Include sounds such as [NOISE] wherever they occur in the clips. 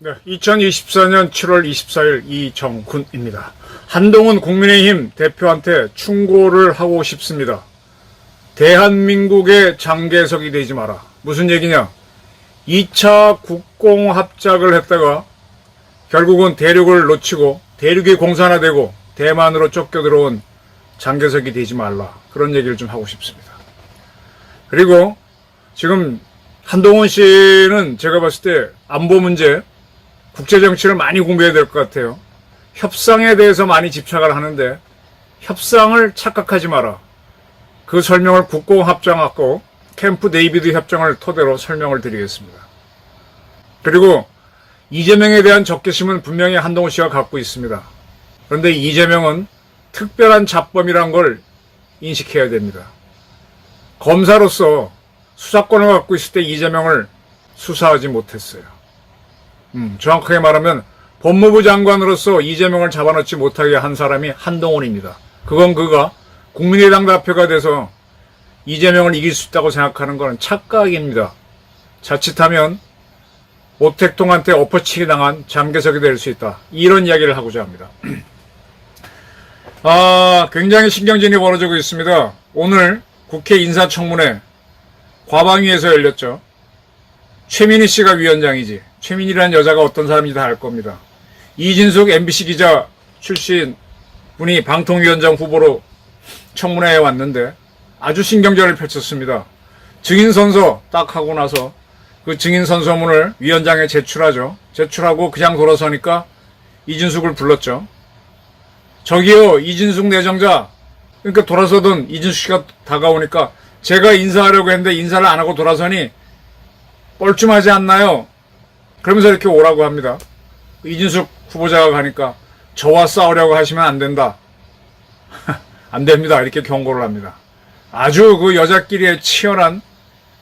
네, 2024년 7월 24일 이정훈입니다. 한동훈 국민의힘 대표한테 충고를 하고 싶습니다. 대한민국의 장개석이 되지 마라. 무슨 얘기냐? 2차 국공합작을 했다가 결국은 대륙을 놓치고 대륙이 공산화되고 대만으로 쫓겨 들어온 장개석이 되지 말라. 그런 얘기를 좀 하고 싶습니다. 그리고 지금 한동훈 씨는 제가 봤을 때 안보 문제, 국제 정치를 많이 공부해야 될 것 같아요. 협상에 대해서 많이 집착을 하는데 협상을 착각하지 마라. 그 설명을 국공합장하고 캠프 데이비드 협정을 토대로 설명을 드리겠습니다. 그리고 이재명에 대한 적개심은 분명히 한동훈 씨가 갖고 있습니다. 그런데 이재명은 특별한 잡범이란 걸 인식해야 됩니다. 검사로서 수사권을 갖고 있을 때 이재명을 수사하지 못했어요. 음, 정확하게 말하면 법무부 장관으로서 이재명을 잡아놓지 못하게 한 사람이 한동훈입니다. 그건 그가 국민의당 대표가 돼서 이재명을 이길 수 있다고 생각하는 것은 착각입니다. 자칫하면 오택동한테 엎어치기 당한 장개석이 될 수 있다. 이런 이야기를 하고자 합니다. [CLEARS THROAT] 아, 굉장히 신경전이 벌어지고 있습니다. 오늘 국회 인사청문회 과방위에서 열렸죠. 최민희 씨가 위원장이지. 최민희라는 여자가 어떤 사람인지 다 알 겁니다. 이진숙 MBC 기자 출신 분이 방통위원장 후보로 청문회에 왔는데 아주 신경전을 펼쳤습니다. 증인 선서 딱 하고 나서 그 증인 선서문을 위원장에 제출하죠. 제출하고 그냥 돌아서니까 이진숙을 불렀죠. 저기요, 이진숙 내정자. 그러니까 돌아서던 이진숙 씨가 다가오니까 제가 인사하려고 했는데 인사를 안 하고 돌아서니 뻘쭘하지 않나요? 그러면서 이렇게 오라고 합니다. 이진숙 후보자가 가니까 저와 싸우려고 하시면 안 된다. [LAUGHS] 안 됩니다. 이렇게 경고를 합니다. 아주 그 여자끼리의 치열한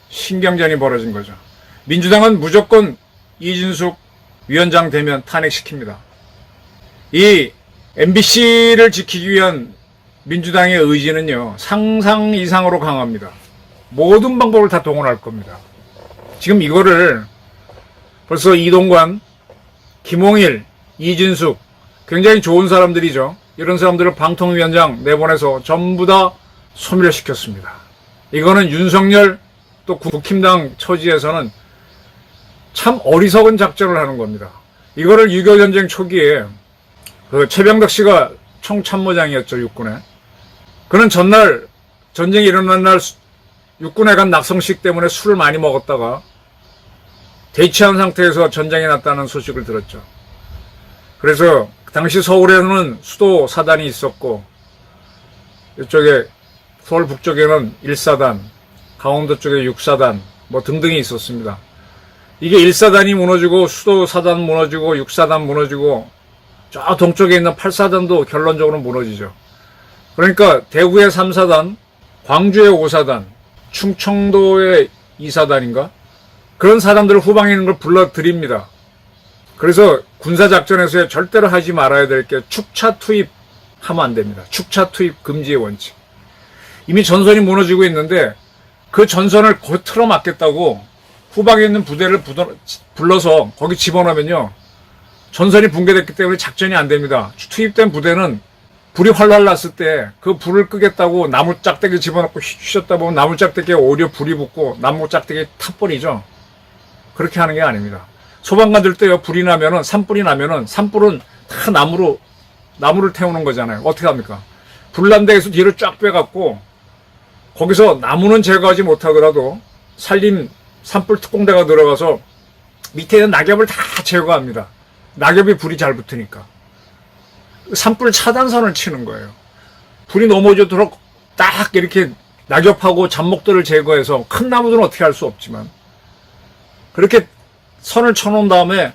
신경전이 벌어진 거죠. 민주당은 무조건 이진숙 위원장 되면 탄핵시킵니다. 이 MBC를 지키기 위한 민주당의 의지는요, 상상 이상으로 강합니다. 모든 방법을 다 동원할 겁니다. 지금 이거를 벌써 이동관, 김홍일, 이진숙 굉장히 좋은 사람들이죠. 이런 사람들을 방통위원장 내보내서 전부 다 소멸시켰습니다. 이거는 윤석열 또 국힘당 처지에서는 참 어리석은 작전을 하는 겁니다. 이거를 6.25 전쟁 초기에 그 최병덕 씨가 총참모장이었죠, 육군에. 그는 전날 전쟁이 일어난 날 육군에 간 낙성식 때문에 술을 많이 먹었다가 대치한 상태에서 전쟁이 났다는 소식을 들었죠. 그래서 당시 서울에는 수도 사단이 있었고 이쪽에 서울 북쪽에는 1사단, 강원도 쪽에 6사단 뭐 등등이 있었습니다. 이게 1사단이 무너지고 수도 사단 무너지고 6사단 무너지고 저 동쪽에 있는 8사단도 결론적으로 무너지죠. 그러니까 대구의 3사단, 광주의 5사단, 충청도의 2사단인가? 그런 사람들을 후방에 있는 걸 불러드립니다. 그래서 군사작전에서 절대로 하지 말아야 될 게 축차 투입 하면 안 됩니다. 축차 투입 금지의 원칙. 이미 전선이 무너지고 있는데 그 전선을 거 틀어막겠다고 후방에 있는 부대를 부더- 불러서 거기 집어넣으면요. 전선이 붕괴됐기 때문에 작전이 안 됩니다. 투입된 부대는 불이 활활 났을 때 그 불을 끄겠다고 나무 짝대기 집어넣고 휘셨다 보면 나무 짝대기에 오히려 불이 붙고 나무 짝대기에 타버리죠. 그렇게 하는 게 아닙니다. 소방관들 때요 불이 나면은 산불이 나면은 산불은 다 나무로 나무를 태우는 거잖아요. 어떻게 합니까? 불난 데에서 뒤를 쫙 빼갖고 거기서 나무는 제거하지 못하더라도 산림 산불 특공대가 들어가서 밑에 있는 낙엽을 다 제거합니다. 낙엽이 불이 잘 붙으니까. 산불 차단선을 치는 거예요. 불이 넘어지도록 딱 이렇게 낙엽하고 잡목들을 제거해서 큰 나무들은 어떻게 할 수 없지만 그렇게 선을 쳐놓은 다음에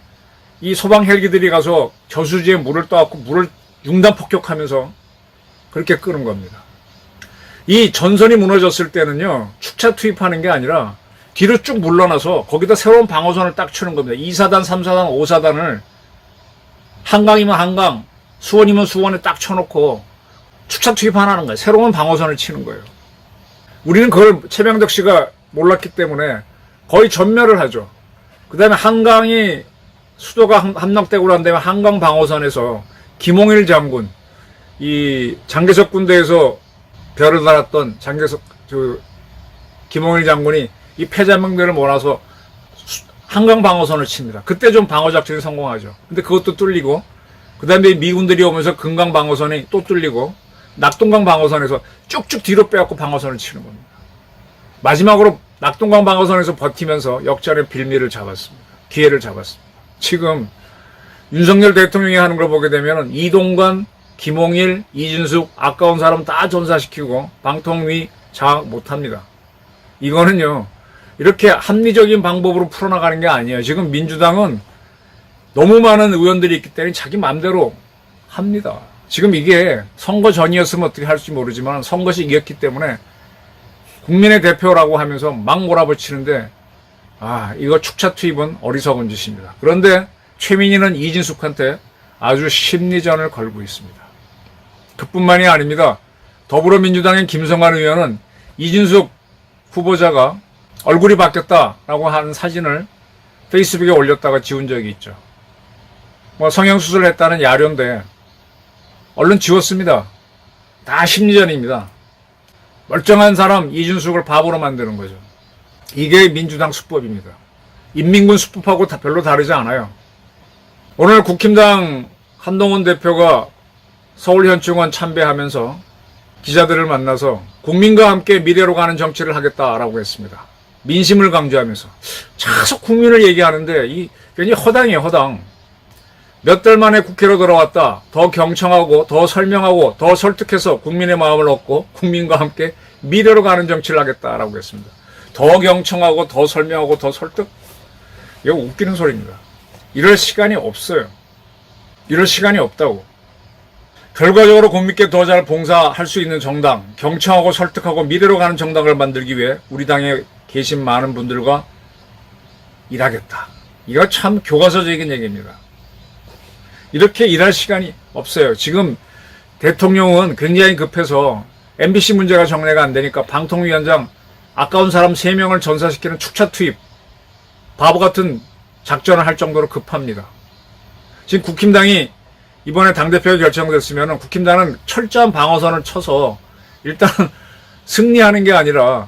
이 소방 헬기들이 가서 저수지에 물을 떠갖고 물을 융단 폭격하면서 그렇게 끄는 겁니다. 이 전선이 무너졌을 때는요, 축차 투입하는 게 아니라 뒤로 쭉 물러나서 거기다 새로운 방어선을 딱 치는 겁니다. 2사단, 3사단, 5사단을 한강이면 한강, 수원이면 수원에 딱 쳐놓고 축차 투입하는 거예요. 새로운 방어선을 치는 거예요. 우리는 그걸 최병덕 씨가 몰랐기 때문에 거의 전멸을 하죠. 그 다음에 한강이 수도가 함- 함락되고 난 다음에 한강 방어선에서 김홍일 장군, 이 장개석 군대에서 별을 달았던 장개석, 그, 김홍일 장군이 이 패자명들을 몰아서 수- 한강 방어선을 칩니다. 그때 좀 방어 작전이 성공하죠. 근데 그것도 뚫리고, 그 다음에 미군들이 오면서 금강 방어선이 또 뚫리고, 낙동강 방어선에서 쭉쭉 뒤로 빼갖고 방어선을 치는 겁니다. 마지막으로 낙동강 방어선에서 버티면서 역전의 빌미를 잡았습니다. 기회를 잡았습니다. 지금 윤석열 대통령이 하는 걸 보게 되면 이동관, 김홍일, 이준숙 아까운 사람 다 전사시키고 방통위 장악 못합니다. 이거는요 이렇게 합리적인 방법으로 풀어나가는 게 아니에요. 지금 민주당은 너무 많은 의원들이 있기 때문에 자기 마음대로 합니다. 지금 이게 선거 전이었으면 어떻게 할지 모르지만 선거시 이겼기 때문에 국민의 대표라고 하면서 막 몰아붙이는데 아 이거 축차 투입은 어리석은 짓입니다. 그런데 최민희는 이진숙한테 아주 심리전을 걸고 있습니다. 그뿐만이 아닙니다. 더불어민주당의 김성환 의원은 이진숙 후보자가 얼굴이 바뀌었다라고 하는 사진을 페이스북에 올렸다가 지운 적이 있죠. 뭐 성형수술을 했다는 야료인데 얼른 지웠습니다. 다 심리전입니다. 멀쩡한 사람 이준숙을 바보로 만드는 거죠. 이게 민주당 수법입니다. 인민군 수법하고 다 별로 다르지 않아요. 오늘 국힘당 한동훈 대표가 서울현충원 참배하면서 기자들을 만나서 국민과 함께 미래로 가는 정치를 하겠다라고 했습니다. 민심을 강조하면서 계속 국민을 얘기하는데 이 괜히 허당이에요 허당. 몇 달 만에 국회로 돌아왔다. 더 경청하고 더 설명하고 더 설득해서 국민의 마음을 얻고 국민과 함께 미래로 가는 정치를 하겠다라고 했습니다. 더 경청하고 더 설명하고 더 설득? 이거 웃기는 소리입니다. 이럴 시간이 없어요. 이럴 시간이 없다고. 결과적으로 국민께 더 잘 봉사할 수 있는 정당, 경청하고 설득하고 미래로 가는 정당을 만들기 위해 우리 당에 계신 많은 분들과 일하겠다. 이거 참 교과서적인 얘기입니다. 이렇게 일할 시간이 없어요. 지금 대통령은 굉장히 급해서 MBC 문제가 정례가 안 되니까 방통위원장 아까운 사람 3명을 전사시키는 축차 투입 바보 같은 작전을 할 정도로 급합니다. 지금 국힘당이 이번에 당대표가 결정됐으면 국힘당은 철저한 방어선을 쳐서 일단 승리하는 게 아니라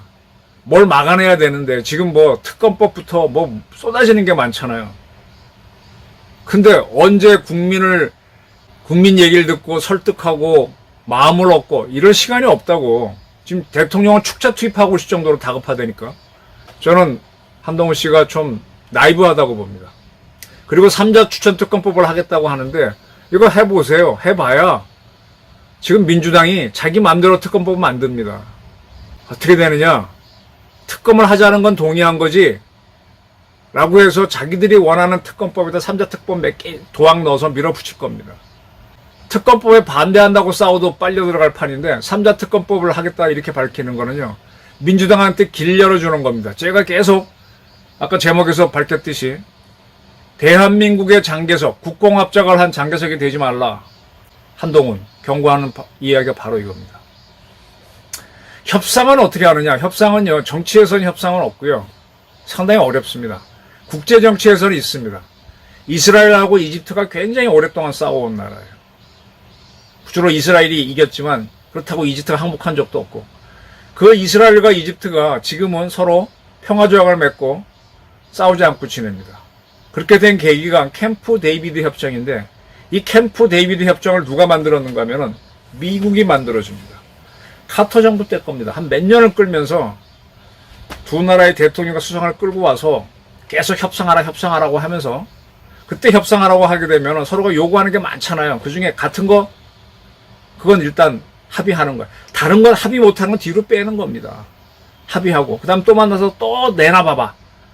뭘 막아내야 되는데 지금 뭐 특검법부터 뭐 쏟아지는 게 많잖아요. 근데 언제 국민을 국민 얘기를 듣고 설득하고 마음을 얻고 이럴 시간이 없다고 지금 대통령을 축자 투입하고 있을 정도로 다급하다니까 저는 한동훈 씨가 좀 나이브하다고 봅니다. 그리고 삼자 추천 특검법을 하겠다고 하는데 이거 해보세요. 해봐야 지금 민주당이 자기 마음대로 특검법 만듭니다. 어떻게 되느냐? 특검을 하자는 건 동의한 거지. 라고 해서 자기들이 원하는 특검법에다 삼자 특검 몇개 도항 넣어서 밀어붙일 겁니다. 특검법에 반대한다고 싸워도 빨려 들어갈 판인데 삼자 특검법을 하겠다 이렇게 밝히는 거는요. 민주당한테 길 열어주는 겁니다. 제가 계속 아까 제목에서 밝혔듯이 대한민국의 장개석, 국공합작을 한 장개석이 되지 말라. 한동훈 경고하는 바- 이야기가 바로 이겁니다. 협상은 어떻게 하느냐? 협상은요, 정치에서는 협상은 없고요. 상당히 어렵습니다. 국제 정치에서는 있습니다. 이스라엘하고 이집트가 굉장히 오랫동안 싸워온 나라예요. 주로 이스라엘이 이겼지만 그렇다고 이집트가 항복한 적도 없고 그 이스라엘과 이집트가 지금은 서로 평화 조약을 맺고 싸우지 않고 지냅니다. 그렇게 된 계기가 캠프 데이비드 협정인데 이 캠프 데이비드 협정을 누가 만들었는가 하면은 미국이 만들어줍니다. 카터 정부 때 겁니다. 한 몇 년을 끌면서 두 나라의 대통령과 수상을 끌고 와서 계속 협상하라 협상하라고 하면서 그때 협상하라고 하게 되면 서로가 요구하는 게 많잖아요. 그 중에 같은 거 그건 일단 합의하는 거야. 다른 건 합의 못하는 건 뒤로 빼는 겁니다. 합의하고 그 다음 또 만나서 또 내놔봐봐.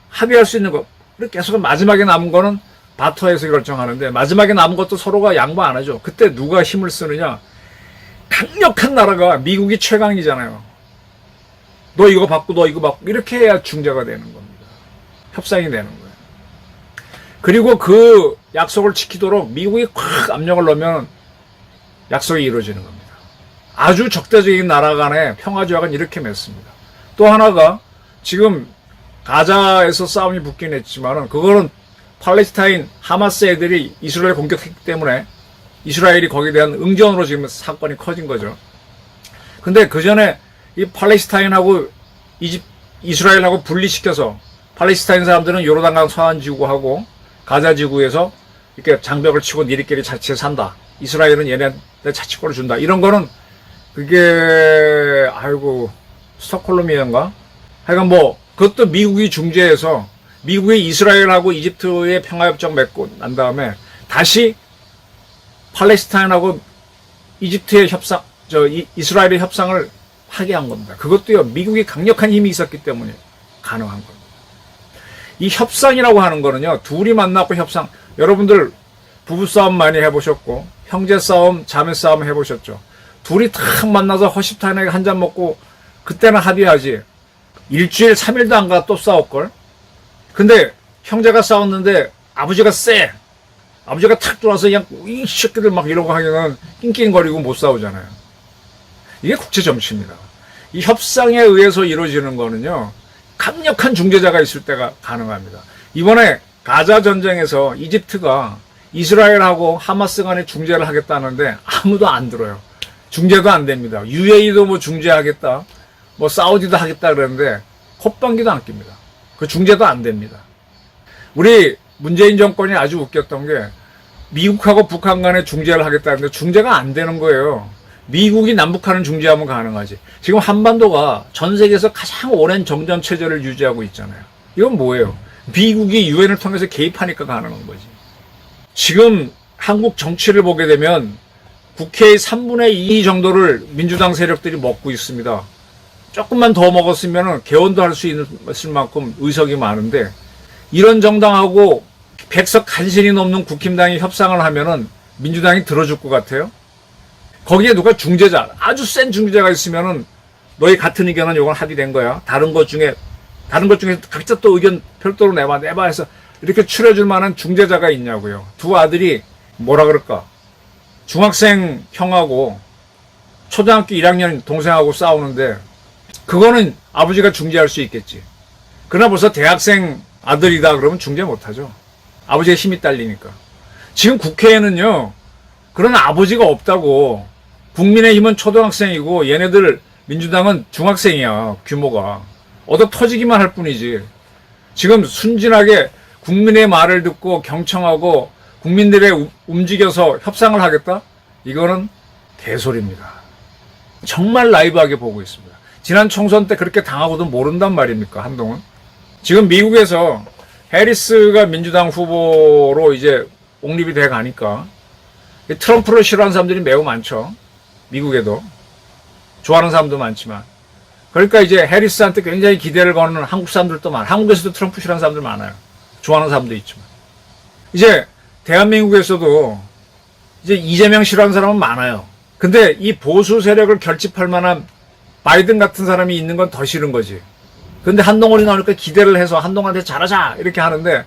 합의할 수 있는 거. 그리고 계속 마지막에 남은 거는 바터에서 결정하는데 마지막에 남은 것도 서로가 양보 안 하죠. 그때 누가 힘을 쓰느냐? 강력한 나라가 미국이 최강이잖아요. 너 이거 받고 너 이거 받고 이렇게 해야 중재가 되는 겁니다. 협상이 되는 거예요. 그리고 그 약속을 지키도록 미국이 콱 압력을 넣으면 약속이 이루어지는 겁니다. 아주 적대적인 나라 간의 평화 조약은 이렇게 맺습니다. 또 하나가 지금 가자에서 싸움이 붙긴 했지만은 그거는 팔레스타인 하마스 애들이 이스라엘 공격했기 때문에 이스라엘이 거기에 대한 응전으로 지금 사건이 커진 거죠. 근데 그 전에 이 팔레스타인하고 이집 이스라엘하고 분리시켜서 팔레스타인 사람들은 요르단강 서안 지구하고 가자 지구에서 이렇게 장벽을 치고 니리끼리 자치해 산다. 이스라엘은 얘네한테 자치권을 준다. 이런 거는 그게 아이고 스톡홀름이었가? 하여간 뭐 그것도 미국이 중재해서 미국이 이스라엘하고 이집트의 평화협정 맺고 난 다음에 다시 팔레스타인하고 이집트의 협상, 저 이, 이스라엘의 협상을 하게 한 겁니다. 그것도요 미국이 강력한 힘이 있었기 때문에 가능한 겁니다. 이 협상이라고 하는 거는요 둘이 만나고 협상. 여러분들 부부 싸움 많이 해보셨고 형제 싸움, 자매 싸움 해보셨죠. 둘이 탁 만나서 허심탄회하게 한 잔 먹고 그때는 합의하지. 일주일, 3일도 안 가 또 싸울걸? 근데 형제가 싸웠는데 아버지가 쎄. 아버지가 탁 들어와서 그냥 이 새끼들 막 이러고 하면은 낑낑거리고 못 싸우잖아요. 이게 국제 정치입니다. 이 협상에 의해서 이루어지는 거는요. 강력한 중재자가 있을 때가 가능합니다. 이번에 가자 전쟁에서 이집트가 이스라엘하고 하마스 간에 중재를 하겠다는데 아무도 안 들어요. 중재도 안 됩니다. UAE도 뭐 중재하겠다. 뭐 사우디도 하겠다 그러는데 콧방귀도 안 낍니다. 그 중재도 안 됩니다. 우리 문재인 정권이 아주 웃겼던 게 미국하고 북한 간에 중재를 하겠다는데 중재가 안 되는 거예요. 미국이 남북한을 중재하면 가능하지. 지금 한반도가 전 세계에서 가장 오랜 정전 체제를 유지하고 있잖아요. 이건 뭐예요? 미국이 유엔을 통해서 개입하니까 가능한 거지. 지금 한국 정치를 보게 되면 국회의 3분의 2 정도를 민주당 세력들이 먹고 있습니다. 조금만 더 먹었으면 개헌도 할 수 있을 만큼 의석이 많은데 이런 정당하고 백석 간신히 넘는 국힘당이 협상을 하면은 민주당이 들어줄 것 같아요? 거기에 누가 중재자, 아주 센 중재자가 있으면은 너희 같은 의견은 이건 합의된 거야. 다른 것 중에, 다른 것 중에 각자 또 의견 별도로 내봐, 내봐 해서 이렇게 추려줄 만한 중재자가 있냐고요. 두 아들이 뭐라 그럴까? 중학생 형하고 초등학교 1학년 동생하고 싸우는데 그거는 아버지가 중재할 수 있겠지. 그러나 벌써 대학생 아들이다 그러면 중재 못하죠. 아버지의 힘이 딸리니까. 지금 국회에는요, 그런 아버지가 없다고. 국민의힘은 초등학생이고 얘네들 민주당은 중학생이야, 규모가. 얻어 터지기만 할 뿐이지. 지금 순진하게 국민의 말을 듣고 경청하고 국민들의 우- 움직여서 협상을 하겠다? 이거는 개소리입니다. 정말 라이브하게 보고 있습니다. 지난 총선 때 그렇게 당하고도 모른단 말입니까, 한동훈? 지금 미국에서 해리스가 민주당 후보로 이제 옹립이 돼 가니까 이 트럼프를 싫어하는 사람들이 매우 많죠. 미국에도. 좋아하는 사람도 많지만. 그러니까 이제 해리스한테 굉장히 기대를 거는 한국 사람들도 많아요. 한국에서도 트럼프 싫어하는 사람들 많아요. 좋아하는 사람도 있지만. 이제 대한민국에서도 이제 이재명 싫어하는 사람은 많아요. 근데 이 보수 세력을 결집할 만한 바이든 같은 사람이 있는 건 더 싫은 거지. 근데 한동훈이 나오니까 기대를 해서 한동훈한테 잘하자 이렇게 하는데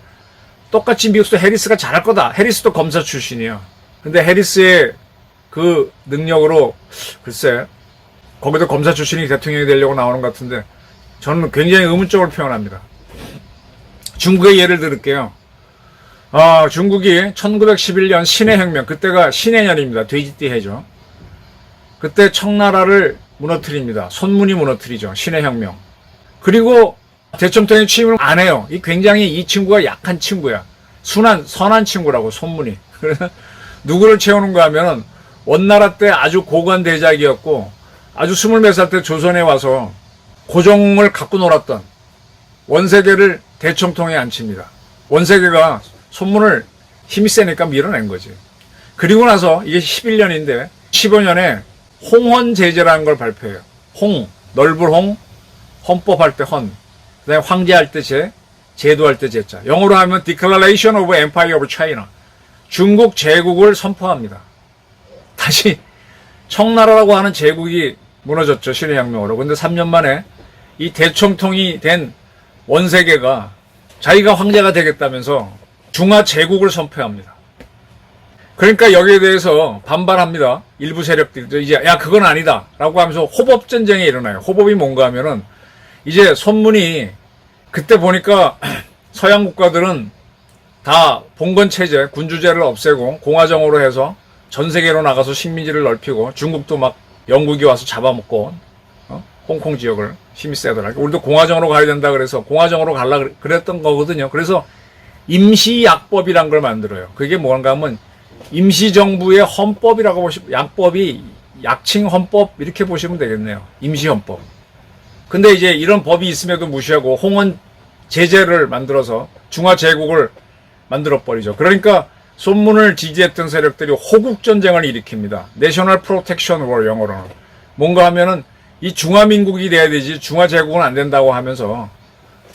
똑같이 미국도 해리스가 잘할 거다. 해리스도 검사 출신이에요. 근데 해리스의 그 능력으로 글쎄 거기도 검사 출신이 대통령이 되려고 나오는 것 같은데 저는 굉장히 의문적으로 표현합니다. 중국의 예를 들을게요. 아, 중국이 1911년 신해 혁명, 그때가 신해년입니다. 돼지띠 해죠. 그때 청나라를 무너뜨립니다. 손문이 무너뜨리죠. 신해 혁명. 그리고 대청통에 취임을 안 해요. 이 굉장히 이 친구가 약한 친구야. 순한, 선한 친구라고, 손문이. [LAUGHS] 누구를 채우는가 하면은 원나라 때 아주 고관 대작이었고 아주 스물 몇 살 때 조선에 와서 고종을 갖고 놀았던 원세계를 대청통에 앉힙니다. 원세계가 손문을 힘이 세니까 밀어낸 거지. 그리고 나서 이게 11년인데 15년에 홍헌제제라는 걸 발표해요. 홍, 넓은 홍, 헌법할 때 헌, 그다음에 황제할 때 제, 제도할 때 제자. 영어로 하면 Declaration of Empire of China. 중국 제국을 선포합니다. 다시 청나라라고 하는 제국이 무너졌죠. 신해혁명으로. 근데 3년 만에 이 대총통이 된 원세계가 자기가 황제가 되겠다면서 중화 제국을 선포합니다. 그러니까 여기에 대해서 반발합니다. 일부 세력들도 이제 야 그건 아니다라고 하면서 호법 전쟁이 일어나요. 호법이 뭔가 하면은 이제 손문이 그때 보니까 [CLEARS THROAT] 서양 국가들은 다 봉건 체제, 군주제를 없애고 공화정으로 해서 전 세계로 나가서 식민지를 넓히고 중국도 막 영국이 와서 잡아먹고 어? 홍콩 지역을 힘이 세더라. 우리도 공화정으로 가야 된다 그래서 공화정으로 갈라 그랬던 거거든요. 그래서 임시약법이란 걸 만들어요. 그게 뭔가 하면 임시정부의 헌법이라고 보시면 양법이 약칭 헌법 이렇게 보시면 되겠네요. 임시헌법. 근데 이제 이런 법이 있음에도 무시하고 홍원 제재를 만들어서 중화 제국을 만들어 버리죠. 그러니까 손문을 지지했던 세력들이 호국 전쟁을 일으킵니다. 내셔널 프로텍션 워 영어로는 뭔가 하면은 이 중화 민국이 돼야 되지 중화 제국은 안 된다고 하면서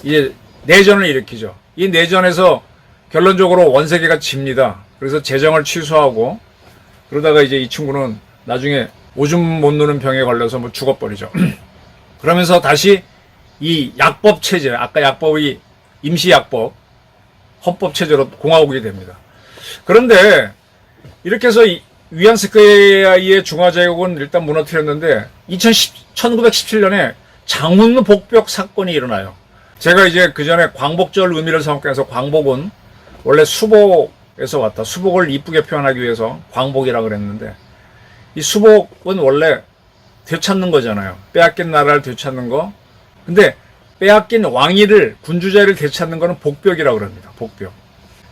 이제 내전을 일으키죠. 이 내전에서 결론적으로 원세계가 집니다. 그래서 재정을 취소하고 그러다가 이제 이 친구는 나중에 오줌 못 누는 병에 걸려서 뭐 죽어버리죠. [CLEARS THROAT] 그러면서 다시 이 약법 체제, 아까 약법이 임시약법, 헌법 체제로 공화국이 됩니다. 그런데 이렇게 해서 이 위안스크에의 중화제국은 일단 무너뜨렸는데 2010, 1917년에 장훈 복벽 사건이 일어나요. 제가 이제 그 전에 광복절 의미를 생각해서 광복은 원래 수복에서 왔다. 수복을 이쁘게 표현하기 위해서 광복이라 그랬는데 이 수복은 원래 되찾는 거잖아요. 빼앗긴 나라를 되찾는 거. 근데 빼앗긴 왕위를 군주제를 되찾는 거는 복벽이라고 그럽니다. 복벽.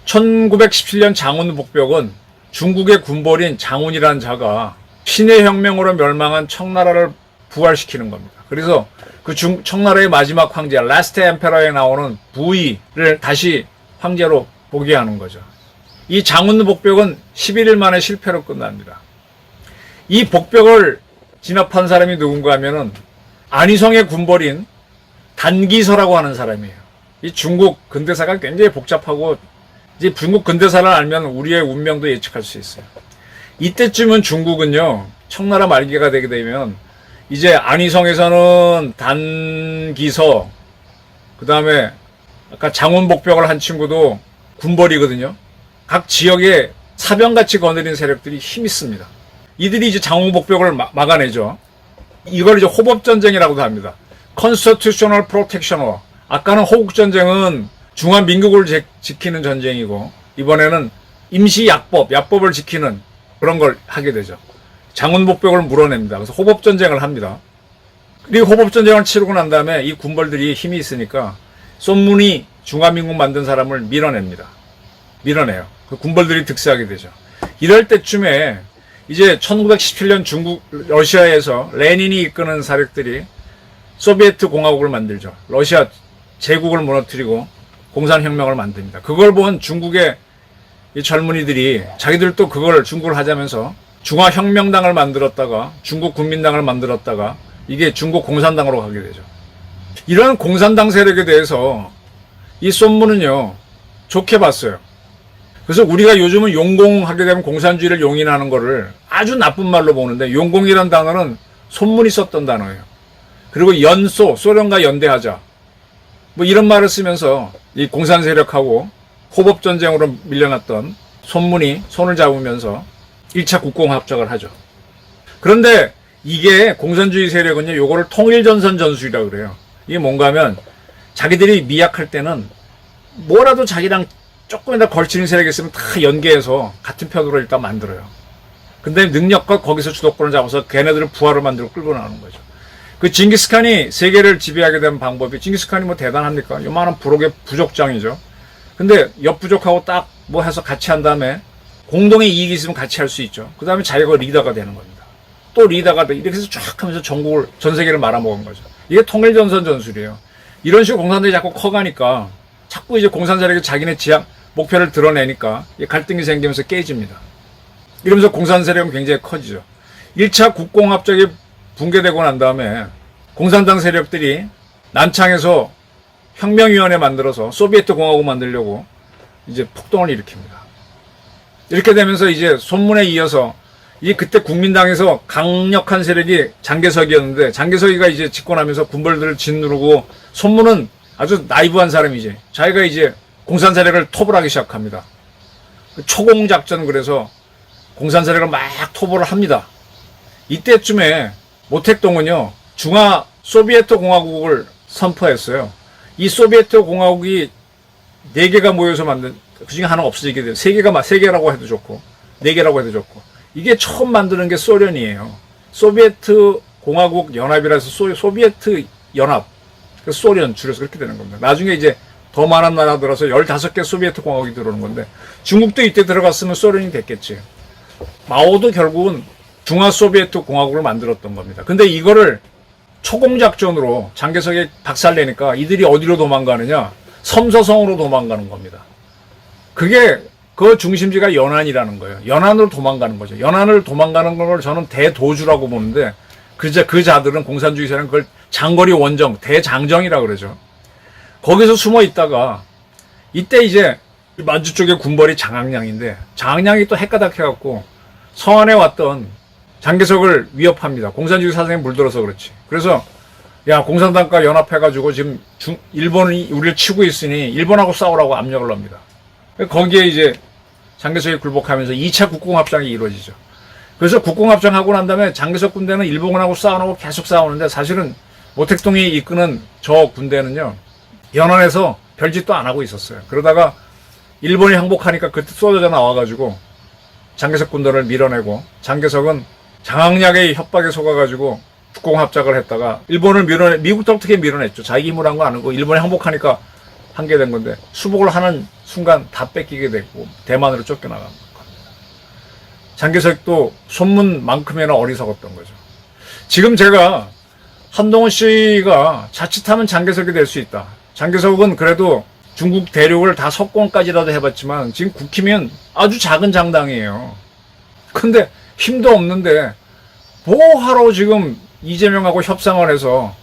1917년 장훈 복벽은 중국의 군벌인 장훈이라는 자가 신의 혁명으로 멸망한 청나라를 부활시키는 겁니다. 그래서 그 중, 청나라의 마지막 황제, 라스트 엠페러에 나오는 부위를 다시 황제로 보게 하는 거죠. 이 장훈 복벽은 11일 만에 실패로 끝납니다. 이 복벽을 진압한 사람이 누군가 하면은 안희성의 군벌인 단기서라고 하는 사람이에요. 이 중국 근대사가 굉장히 복잡하고 이제 중국 근대사를 알면 우리의 운명도 예측할 수 있어요. 이때쯤은 중국은요 청나라 말기가 되게 되면 이제 안희성에서는 단기서 그 다음에 아까 장원복벽을 한 친구도 군벌이거든요. 각 지역에 사병같이 거느린 세력들이 힘 있습니다. 이들이 이제 장원복벽을 마- 막아내죠. 이걸 이제 호법전쟁이라고도 합니다. Protection War. 아까는 호국전쟁은 중화민국을 제- 지키는 전쟁이고, 이번에는 임시 약법, 약법을 지키는 그런 걸 하게 되죠. 장훈복벽을 물어냅니다. 그래서 호법전쟁을 합니다. 그리고 호법전쟁을 치르고 난 다음에 이 군벌들이 힘이 있으니까 쏜문이 중화민국 만든 사람을 밀어냅니다. 밀어내요. 그 군벌들이 득세하게 되죠. 이럴 때쯤에 이제 1917년 중국, 러시아에서 레닌이 이끄는 세력들이 소비에트 공화국을 만들죠. 러시아 제국을 무너뜨리고 공산혁명을 만듭니다. 그걸 본 중국의 이 젊은이들이 자기들도 그걸 중국을 하자면서 중화혁명당을 만들었다가 중국 국민당을 만들었다가 이게 중국 공산당으로 가게 되죠. 이런 공산당 세력에 대해서 이 쏜문은요 좋게 봤어요. 그래서 우리가 요즘은 용공하게 되면 공산주의를 용인하는 거를 아주 나쁜 말로 보는데 용공이라는 단어는 손문이 썼던 단어예요. 그리고 연소, 소련과 연대하자. 뭐 이런 말을 쓰면서 이 공산 세력하고 호법 전쟁으로 밀려났던 손문이 손을 잡으면서 1차 국공합작을 하죠. 그런데 이게 공산주의 세력은요, 요거를 통일전선 전술이라고 그래요. 이게 뭔가 하면 자기들이 미약할 때는 뭐라도 자기랑 조금이라도 걸치는 세력이 있으면 다 연계해서 같은 편으로 일단 만들어요. 근데 능력과 거기서 주도권을 잡아서 걔네들을 부하로 만들고 끌고 나오는 거죠. 그 징기스칸이 세계를 지배하게 된 방법이 징기스칸이 뭐 대단합니까? 요만한 부록의 부족장이죠. 근데 옆 부족하고 딱 뭐 해서 같이 한 다음에 공동의 이익이 있으면 같이 할 수 있죠. 그 다음에 자기가 리더가 되는 겁니다. 또 리더가 돼. 이렇게 해서 쫙 하면서 전국을, 전 세계를 말아먹은 거죠. 이게 통일전선 전술이에요. 이런 식으로 공산들이 자꾸 커가니까 자꾸 이제 공산 세력이 자기네 지향, 목표를 드러내니까 이 갈등이 생기면서 깨집니다. 이러면서 공산 세력은 굉장히 커지죠. 1차 국공합작이 붕괴되고 난 다음에 공산당 세력들이 난창에서 혁명위원회 만들어서 소비에트 공화국 만들려고 이제 폭동을 일으킵니다. 이렇게 되면서 이제 손문에 이어서 이 그때 국민당에서 강력한 세력이 장개석이었는데 장개석이가 이제 집권하면서 군벌들을 짓누르고 손문은 아주 나이브한 사람이지 자기가 이제 공산 세력을 톱을 하기 시작합니다. 그 초공 작전 그래서 공산 세력을 막 토벌을 합니다. 이때쯤에 모택동은요 중화 소비에트 공화국을 선포했어요. 이 소비에트 공화국이 네 개가 모여서 만든 그 중에 하나 없어지게 돼요. 세 개가 세 개라고 해도 좋고 네 개라고 해도 좋고 이게 처음 만드는 게 소련이에요. 소비에트 공화국 연합이라서 소, 소비에트 연합 그 소련 줄여서 그렇게 되는 겁니다. 나중에 이제 더 많은 나라 들어서 15개 소비에트 공화국이 들어오는 건데 중국도 이때 들어갔으면 소련이 됐겠지. 마오도 결국은 중화 소비에트 공화국을 만들었던 겁니다. 근데 이거를 초공 작전으로 장개석이 박살내니까 이들이 어디로 도망가느냐? 섬서성으로 도망가는 겁니다. 그게 그 중심지가 연안이라는 거예요. 연안으로 도망가는 거죠. 연안을 도망가는 걸 저는 대도주라고 보는데 그자 그 자들은 공산주의자는 그걸 장거리 원정, 대장정이라 그러죠. 거기서 숨어 있다가 이때 이제 만주 쪽에 군벌이 장항량인데 장항량이 또 헷가닥 해갖고 성안에 왔던 장개석을 위협합니다. 공산주의 사상에 물들어서 그렇지. 그래서 야 공산당과 연합해가지고 지금 중, 일본이 우리를 치고 있으니 일본하고 싸우라고 압력을 합니다. 거기에 이제 장개석이 굴복하면서 2차 국공합장이 이루어지죠. 그래서 국공합장하고 난 다음에 장개석 군대는 일본하고 싸우고 계속 싸우는데 사실은 모택동이 이끄는 저 군대는요 연안에서 별짓도 안 하고 있었어요. 그러다가 일본이 항복하니까 그때 쏟아져 나와가지고 장개석 군대를 밀어내고 장개석은 장항약의 협박에 속아가지고 국공합작을 했다가 일본을 밀어내 미국도 어떻게 밀어냈죠. 자기 힘으로 한 거 아니고 일본이 항복하니까 한 게 된 건데 수복을 하는 순간 다 뺏기게 됐고 대만으로 쫓겨나간 겁니다. 장개석도 손문만큼이나 어리석었던 거죠. 지금 제가 한동훈 씨가 자칫하면 장개석이 될 수 있다. 장개석은 그래도 중국 대륙을 다 석권까지라도 해봤지만 지금 국힘은 아주 작은 장당이에요. 근데 힘도 없는데 뭐하러 지금 이재명하고 협상을 해서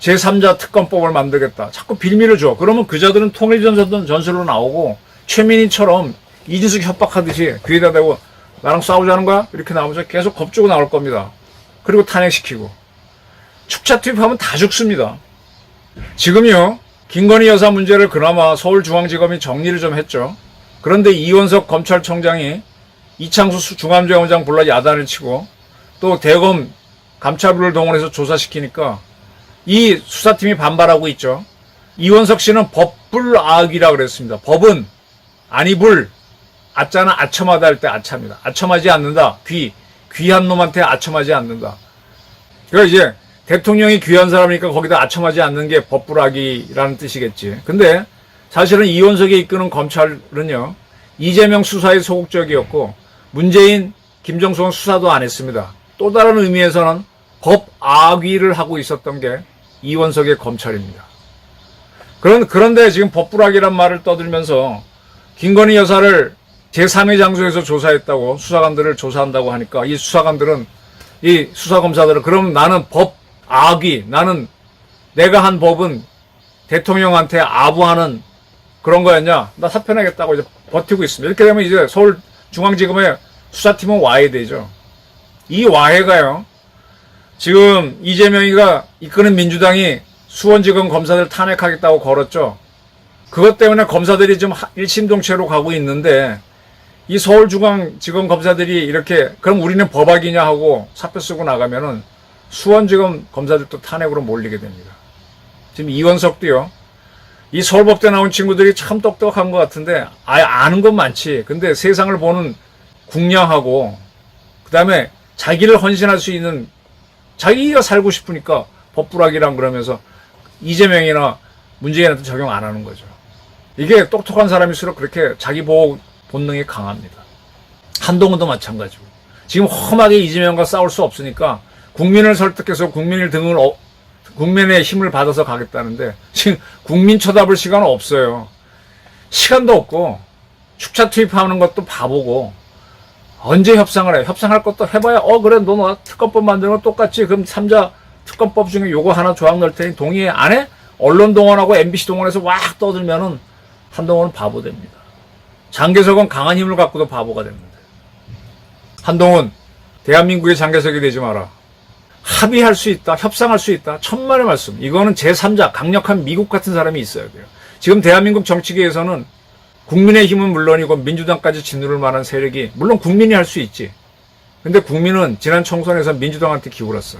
제3자 특검법을 만들겠다. 자꾸 빌미를 줘. 그러면 그자들은 통일전선 전술로 나오고 최민희처럼 이진숙 협박하듯이 귀에다 대고 나랑 싸우자는 거야? 이렇게 나오면서 계속 겁주고 나올 겁니다. 그리고 탄핵시키고. 축차 투입하면 다 죽습니다. 지금요, 김건희 여사 문제를 그나마 서울중앙지검이 정리를 좀 했죠. 그런데 이원석 검찰청장이 이창수 중앙지검장 불러 야단을 치고 또 대검 감찰부를 동원해서 조사시키니까 이 수사팀이 반발하고 있죠. 이원석 씨는 법불악이라 그랬습니다. 법은 아니불 아짜는 아첨하다 할 때 아차입니다. 아첨하지 않는다. 귀 귀한 놈한테 아첨하지 않는다. 그러니까 이제 대통령이 귀한 사람이니까 거기다 아첨하지 않는 게 법불악이라는 뜻이겠지. 근데 사실은 이원석이 이끄는 검찰은요 이재명 수사에 소극적이었고 문재인 김정숙은 수사도 안 했습니다. 또 다른 의미에서는 법악위를 하고 있었던 게 이원석의 검찰입니다. 그런, 그런데 지금 법불악이란 말을 떠들면서 김건희 여사를 제3의 장소에서 조사했다고 수사관들을 조사한다고 하니까 이 수사관들은 이 수사검사들은 그럼 나는 법 악위, 나는 내가 한 법은 대통령한테 아부하는 그런 거였냐? 나 사표내겠다고 이제 버티고 있습니다. 이렇게 되면 이제 서울중앙지검의 수사팀은 와야 되죠. 이 와해가요. 지금 이재명이가 이끄는 민주당이 수원지검 검사들 탄핵하겠다고 걸었죠. 그것 때문에 검사들이 좀 일심동체로 가고 있는데 이 서울중앙지검 검사들이 이렇게 그럼 우리는 법악이냐 하고 사표 쓰고 나가면은 수원지검 검사들도 탄핵으로 몰리게 됩니다. 지금 이원석도요. 이 서울법대 나온 친구들이 참 똑똑한 것 같은데 아예 아는 건 많지. 근데 세상을 보는 국량하고 그다음에 자기를 헌신할 수 있는 자기가 살고 싶으니까 법불악이랑 그러면서 이재명이나 문재인한테 적용 안 하는 거죠. 이게 똑똑한 사람일수록 그렇게 자기 보호 본능이 강합니다. 한동훈도 마찬가지고. 지금 험하게 이재명과 싸울 수 없으니까 국민을 설득해서 국민을 등을 어, 국민의 힘을 받아서 가겠다는데 지금 국민 쳐다볼 시간은 없어요. 시간도 없고 축차 투입하는 것도 바보고 언제 협상을 해? 협상할 것도 해봐야 어 그래 너 특검법 만드는 거 똑같지 그럼 3자 특검법 중에 요거 하나 조항 넣을 테니 동의해 안 해? 언론 동원하고 MBC 동원해서 왁 떠들면은 한동훈은 바보 됩니다. 장개석은 강한 힘을 갖고도 바보가 됩니다. 한동훈 대한민국의 장개석이 되지 마라. 합의할 수 있다, 협상할 수 있다. 천만의 말씀. 이거는 제3자, 강력한 미국 같은 사람이 있어야 돼요. 지금 대한민국 정치계에서는 국민의힘은 물론이고 민주당까지 짓누를 만한 세력이 물론 국민이 할 수 있지. 근데 국민은 지난 총선에서 민주당한테 기울었어.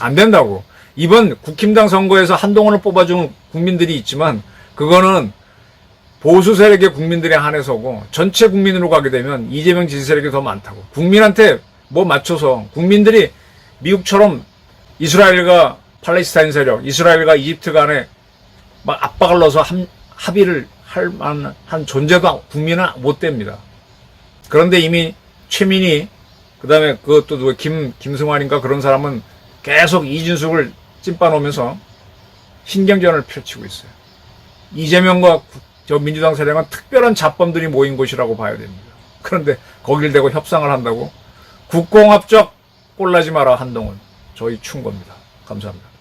안 된다고. 이번 국힘당 선거에서 한동훈을 뽑아준 국민들이 있지만 그거는 보수 세력의 국민들에 한해서고 전체 국민으로 가게 되면 이재명 지지 세력이 더 많다고. 국민한테 뭐 맞춰서 국민들이 미국처럼 이스라엘과 팔레스타인 세력, 이스라엘과 이집트 간에 막 압박을 넣어서 함- 합의를 할 만한 존재가 국민은 못 됩니다. 그런데 이미 최민희, 그 다음에 그것도 누구 김, 김승환인가 그런 사람은 계속 이준숙을 찐빠 놓으면서 신경전을 펼치고 있어요. 이재명과 구- 저 민주당 세력은 특별한 잡범들이 모인 곳이라고 봐야 됩니다. 그런데 거길 대고 협상을 한다고 국공합적 꼴나지 마라 한동훈 저희 충고입니다. 감사합니다.